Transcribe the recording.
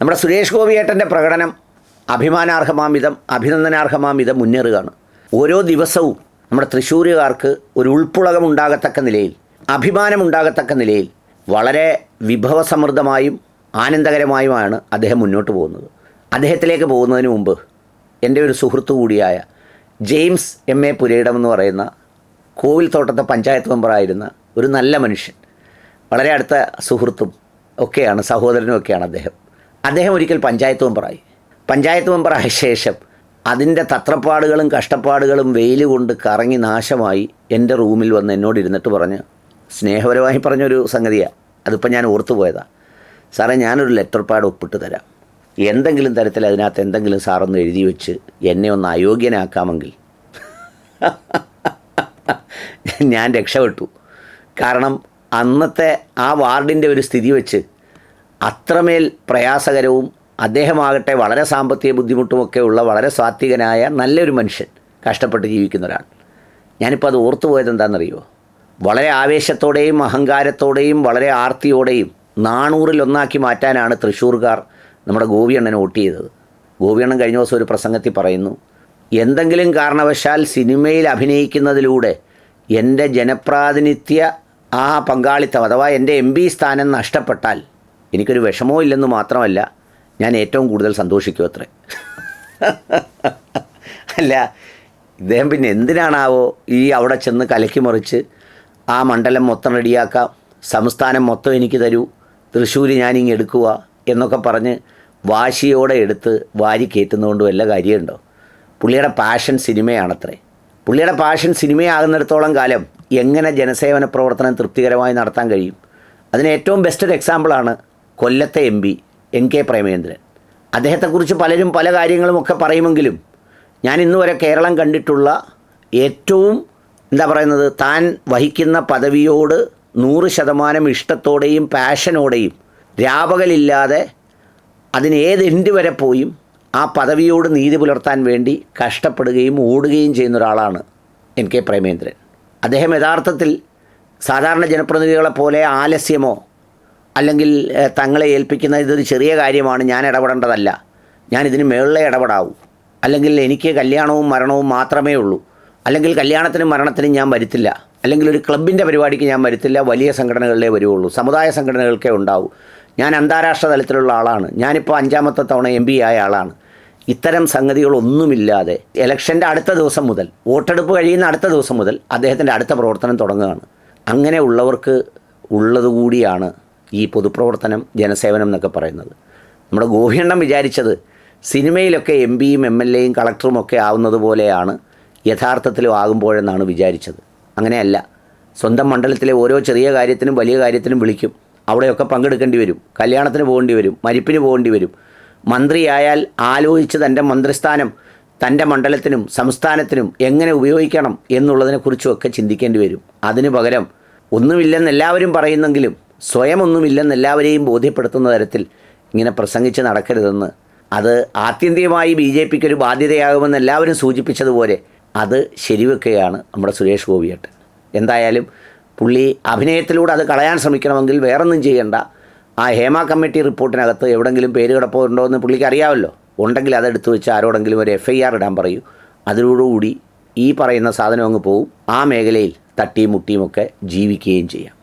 നമ്മുടെ സുരേഷ് ഗോപിയേട്ടന്റെ പ്രകടനം അഭിമാനാർഹമാം വിധം അഭിനന്ദനാർഹമാം വിധം മുന്നേറുകയാണ്. ഓരോ ദിവസവും നമ്മുടെ തൃശ്ശൂരുകാർക്ക് ഒരു ഉൾപ്പുളകം ഉണ്ടാകത്തക്ക നിലയിൽ അഭിമാനമുണ്ടാകത്തക്ക നിലയിൽ വളരെ വിഭവസമൃദ്ധമായും ആനന്ദകരമായുമാണ് അദ്ദേഹം മുന്നോട്ട് പോകുന്നത്. അദ്ദേഹത്തിലേക്ക് പോകുന്നതിന് മുമ്പ് എന്റെ ഒരു സുഹൃത്തു കൂടിയായ ജെയിംസ് എം എ പുരയിടം എന്ന് പറയുന്ന കോവിൽ തോട്ടത്തെ പഞ്ചായത്ത് മെമ്പറായിരുന്ന ഒരു നല്ല മനുഷ്യൻ. വളരെ അടുത്ത സുഹൃത്തും ഒക്കെയാണ് സഹോദരനും ഒക്കെയാണ് അദ്ദേഹം. അദ്ദേഹം ഒരിക്കൽ പഞ്ചായത്ത് മെമ്പറായി. പഞ്ചായത്ത് മെമ്പറായ ശേഷം അതിന്റെ തത്രപ്പാടുകളും കഷ്ടപ്പാടുകളും വെയിൽ കൊണ്ട് കറങ്ങി നാശമായി എന്റെ റൂമിൽ വന്ന് എന്നോട് ഇരുന്നിട്ട് പറഞ്ഞ് സ്നേഹപരമായി പറഞ്ഞൊരു സംഗതിയാണ് അതിപ്പോൾ ഞാൻ ഓർത്തു പോയതാണ് സാറേ ഞാനൊരു ലെറ്റർ പാഡ് ഒപ്പിട്ട് തരാം. എന്തെങ്കിലും തരത്തിൽ അതിനകത്ത് എന്തെങ്കിലും സാറൊന്ന് എഴുതി വെച്ച് എന്നെ ഒന്ന് അയോഗ്യനാക്കാമെങ്കിൽ. ഞാൻ രക്ഷപ്പെട്ടു. കാരണം അന്നത്തെ ആ വാർഡിന്റെ ഒരു സ്ഥിതി വെച്ച് അത്രമേൽ പ്രയാസകരവും അദ്ദേഹമാകട്ടെ വളരെ സാമ്പത്തിക ബുദ്ധിമുട്ടുമൊക്കെ ഉള്ള വളരെ സാത്വികനായ നല്ലൊരു മനുഷ്യൻ കഷ്ടപ്പെട്ട് ജീവിക്കുന്ന ഒരാൾ. ഞാനിപ്പോൾ അത് ഓർത്തു പോയത് എന്താണെന്നറിയോ വളരെ ആവേശത്തോടെയും അഹങ്കാരത്തോടെയും വളരെ ആർത്തിയോടെയും നാണൂറിൽ ഒന്നാക്കി മാറ്റാനാണ് തൃശ്ശൂർകാർ നമ്മുടെ ഗോപിയണ്ണനെ വോട്ട് ചെയ്തത്. ഗോപിയണ്ണൻ കഴിഞ്ഞ ദിവസം ഒരു പ്രസംഗത്തിൽ പറയുന്നു എന്തെങ്കിലും കാരണവശാൽ സിനിമയിൽ അഭിനയിക്കുന്നതിലൂടെ എന്റെ ജനപ്രാതിനിധ്യ ആ പങ്കാളിത്തം അഥവാ എന്റെ എം സ്ഥാനം നഷ്ടപ്പെട്ടാൽ എനിക്കൊരു വിഷമവും ഇല്ലെന്ന് മാത്രമല്ല ഞാൻ ഏറ്റവും കൂടുതൽ സന്തോഷിക്കും അത്രേ. അല്ല ഇദ്ദേഹം പിന്നെ എന്തിനാണാവോ ഈ അവിടെ ചെന്ന് കലക്കി മറിച്ച് ആ മണ്ഡലം മൊത്തം റെഡിയാക്കാം സംസ്ഥാനം മൊത്തം എനിക്ക് തരൂ തൃശ്ശൂർ ഞാനിങ്ങ് എടുക്കുക എന്നൊക്കെ പറഞ്ഞ് വാശിയോടെ എടുത്ത് വാരി കയറ്റുന്നതുകൊണ്ട് വല്ല കാര്യമുണ്ടോ? പുള്ളിയുടെ പാഷൻ സിനിമയാണത്രേ. പുള്ളിയുടെ പാഷൻ സിനിമയാകുന്നിടത്തോളം കാലം എങ്ങനെ ജനസേവന പ്രവർത്തനം തൃപ്തികരമായി നടത്താൻ കഴിയും? അതിന് ഏറ്റവും ബെസ്റ്റ് ഒരു എക്സാമ്പിളാണ് കൊല്ലത്തെ M P N K Premachandran അദ്ദേഹത്തെക്കുറിച്ച് പലരും പല കാര്യങ്ങളുമൊക്കെ പറയുമെങ്കിലും ഞാൻ ഇന്ന് വരെ കേരളം കണ്ടിട്ടുള്ള ഏറ്റവും എന്താ പറയുന്നത് താൻ വഹിക്കുന്ന പദവിയോട് നൂറ് ശതമാനം ഇഷ്ടത്തോടെയും പാഷനോടെയും രാപകലില്ലാതെ അതിന് ഏത് വരെ പോയും ആ പദവിയോട് നീതി പുലർത്താൻ വേണ്ടി കഷ്ടപ്പെടുകയും ഓടുകയും ചെയ്യുന്ന ഒരാളാണ് എൻ കെ പ്രേമേന്ദ്രൻ അദ്ദേഹം യഥാർത്ഥത്തിൽ സാധാരണ ജനപ്രതിനിധികളെ പോലെ ആലസ്യമോ അല്ലെങ്കിൽ തങ്ങളെ ഏൽപ്പിക്കുന്ന ഇതൊരു ചെറിയ കാര്യമാണ് ഞാൻ ഇടപെടേണ്ടതല്ല. ഞാൻ ഇതിന് മേളിലെ ഇടപെടാവൂ. അല്ലെങ്കിൽ എനിക്ക് കല്യാണവും മരണവും മാത്രമേ ഉള്ളൂ. അല്ലെങ്കിൽ കല്യാണത്തിനും മരണത്തിനും ഞാൻ വരുത്തില്ല. അല്ലെങ്കിൽ ഒരു ക്ലബിന്റെ പരിപാടിക്ക് ഞാൻ വരുത്തില്ല വലിയ സംഘടനകളിലേ വരുള്ളൂ സമുദായ സംഘടനകൾക്കേ ഉണ്ടാവൂ. ഞാൻ അന്താരാഷ്ട്ര തലത്തിലുള്ള ആളാണ്. ഞാനിപ്പോൾ അഞ്ചാമത്തെ തവണ എം പി ആയ ആളാണ്. ഇത്തരം സംഗതികളൊന്നുമില്ലാതെ ഇലക്ഷന്റെ അടുത്ത ദിവസം മുതൽ വോട്ടെടുപ്പ് കഴിയുന്ന അടുത്ത ദിവസം മുതൽ അദ്ദേഹത്തിന്റെ അടുത്ത പ്രവർത്തനം തുടങ്ങുകയാണ്. അങ്ങനെ ഉള്ളവർക്ക് ഉള്ളതുകൂടിയാണ് ഈ പൊതുപ്രവർത്തനം ജനസേവനം എന്നൊക്കെ പറയുന്നത്. നമ്മുടെ ഗോപിയണ്ണം വിചാരിച്ചത് സിനിമയിലൊക്കെ എം പിയും എം എൽ എയും കളക്ടറും ഒക്കെ ആവുന്നത് പോലെയാണ് യഥാർത്ഥത്തിലും ആകുമ്പോഴെന്നാണ് വിചാരിച്ചത്. അങ്ങനെയല്ല. സ്വന്തം മണ്ഡലത്തിലെ ഓരോ ചെറിയ കാര്യത്തിനും വലിയ കാര്യത്തിനും വിളിക്കും. അവിടെയൊക്കെ പങ്കെടുക്കേണ്ടി വരും. കല്യാണത്തിന് പോകേണ്ടി വരും. മരിപ്പിന് പോകേണ്ടി വരും. മന്ത്രിയായാൽ ആലോചിച്ച് തന്റെ മന്ത്രിസ്ഥാനം തന്റെ മണ്ഡലത്തിനും സംസ്ഥാനത്തിനും എങ്ങനെ ഉപയോഗിക്കണം എന്നുള്ളതിനെക്കുറിച്ചുമൊക്കെ ചിന്തിക്കേണ്ടി വരും. അതിനു പകരം ഒന്നുമില്ലെന്ന് എല്ലാവരും പറയുന്നെങ്കിലും സ്വയം ഒന്നുമില്ലെന്ന് എല്ലാവരെയും ബോധ്യപ്പെടുത്തുന്ന തരത്തിൽ ഇങ്ങനെ പ്രസംഗിച്ച് നടക്കരുതെന്ന്. അത് ആത്യന്തികമായി ബി ജെ പിക്ക് ഒരു ബാധ്യതയാകുമെന്ന് എല്ലാവരും സൂചിപ്പിച്ചതുപോലെ അത് ശരിവെക്കുകയാണ് നമ്മുടെ സുരേഷ് ഗോപിയേട്ടൻ. എന്തായാലും പുള്ളി അഭിനയത്തിലൂടെ അത് കളയാൻ ശ്രമിക്കണമെങ്കിൽ വേറൊന്നും ചെയ്യേണ്ട. ആ ഹേമ കമ്മിറ്റി റിപ്പോർട്ടിനകത്ത് എവിടെങ്കിലും പേര് കിടപ്പുണ്ടോ എന്ന് പുള്ളിക്ക് അറിയാമല്ലോ. ഉണ്ടെങ്കിൽ അതെടുത്ത് വെച്ച് ആരോടെങ്കിലും ഒരു എഫ് ഐ ആർ ഇടാൻ പറയൂ. അതിനോടുകൂടി ഈ പറയുന്ന സാധനം അങ്ങ് പോവും. ആ മേഖലയിൽ തട്ടിയും മുട്ടിയുമൊക്കെ ജീവിക്കുകയും ചെയ്യാം.